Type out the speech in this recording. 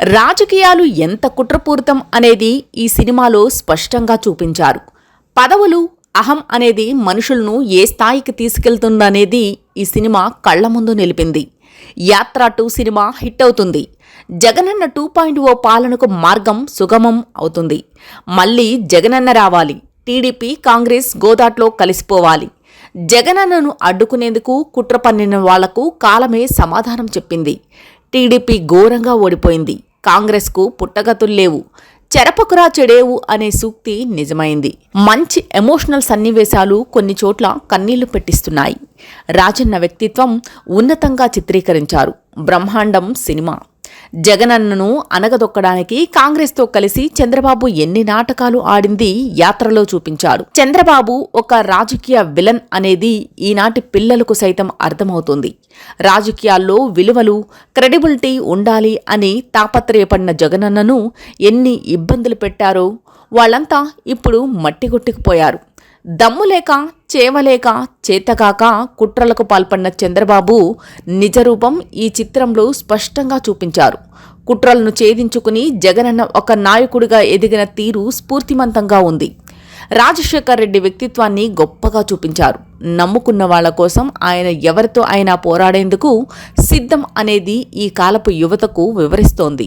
రాజకీయాలు ఎంత కుట్రపూరితం అనేది ఈ సినిమాలో స్పష్టంగా చూపించారు. పదవులు అహం అనేది మనుషులను ఏ స్థాయికి తీసుకెళ్తుందనేది ఈ సినిమా కళ్ళ ముందు నిలిపింది. యాత్ర టూ సినిమా హిట్ అవుతుంది. జగనన్న టూ పాయింట్ ఓ పాలనకు మార్గం సుగమం అవుతుంది. మళ్ళీ జగనన్న రావాలి. టీడీపీ కాంగ్రెస్ గోదాట్లో కలిసిపోవాలి. జగనన్నను అడ్డుకునేందుకు కుట్ర పన్నిన వాళ్ళకు కాలమే సమాధానం చెప్పింది. టీడీపీ ఘోరంగా ఓడిపోయింది. కాంగ్రెస్కు పుట్టగతులు లేవు చెరపకురా చెడేవు అనే సూక్తి నిజమైంది. మంచి ఎమోషనల్ సన్నివేశాలు కొన్ని చోట్ల కన్నీళ్ళు పెట్టిస్తున్నాయి. రాజన్న వ్యక్తిత్వం ఉన్నతంగా చిత్రీకరించారు. బ్రహ్మాండం సినిమా. జగనన్నను అనగదొక్కడానికి కాంగ్రెస్తో కలిసి చంద్రబాబు ఎన్ని నాటకాలు ఆడింది యాత్రలో చూపించారు. చంద్రబాబు ఒక రాజకీయ విలన్ అనేది ఈనాటి పిల్లలకు సైతం అర్థమవుతుంది. రాజకీయాల్లో విలువలు క్రెడిబిలిటీ ఉండాలి అని తాపత్రయపడిన జగనన్నను ఎన్ని ఇబ్బందులు పెట్టారో వాళ్ళంతా ఇప్పుడు మట్టిగొట్టుకుపోయారు దమ్ములేక చేవలేక చేతకాక కుట్రలకు పాల్పడిన చంద్రబాబు నిజరూపం ఈ చిత్రంలో స్పష్టంగా చూపించారు. కుట్రలను ఛేదించుకుని జగనన్న ఒక నాయకుడిగా ఎదిగిన తీరు స్ఫూర్తిమంతంగా ఉంది. రాజశేఖర్ రెడ్డి వ్యక్తిత్వాన్ని గొప్పగా చూపించారు. నమ్ముకున్న వాళ్ళ కోసం ఆయన ఎవరితో అయినా పోరాడేందుకు సిద్ధం అనేది ఈ కాలపు యువతకు వివరిస్తోంది.